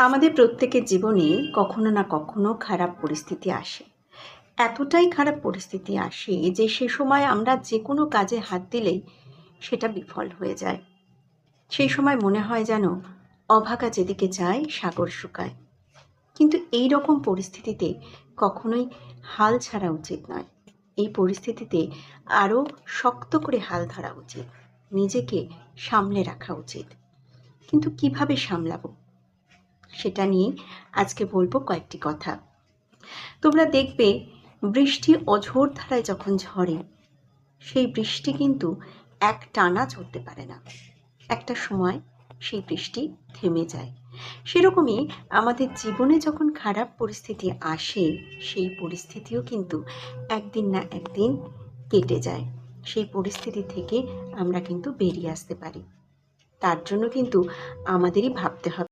আমাদের প্রত্যেকের জীবনে কখনো না কখনো খারাপ পরিস্থিতি আসে। এতটাই খারাপ পরিস্থিতি আসে যে সে সময় আমরা যে কোনো কাজে হাত দিলেই সেটা বিফল হয়ে যায়। সেই সময় মনে হয় যেন অভাগা যেদিকে যায়, সাগর শুকায়। কিন্তু এই রকম পরিস্থিতিতে কখনোই হাল ছাড়া উচিত নয়। এই পরিস্থিতিতে আরও শক্ত করে হাল ধরা উচিত। নিজেকে সামলে রাখা উচিত। কিন্তু কীভাবে সামলাবো? সেটা নিয়ে আজকে বলব কয়েকটি কথা। তোমরা দেখবে বৃষ্টি অঝোর ধারায় যখন ঝরে, সেই বৃষ্টি কিন্তু এক টানা চলতে পারে না। একটা সময় সেই বৃষ্টি থেমে যায়। সেরকমই আমাদের জীবনে যখন খারাপ পরিস্থিতি আসে, সেই পরিস্থিতিও কিন্তু একদিন না একদিন কেটে যায়। সেই পরিস্থিতি থেকে আমরা কিন্তু বেরিয়ে আসতে পারি। তার জন্য কিন্তু আমাদেরই ভাবতে হবে।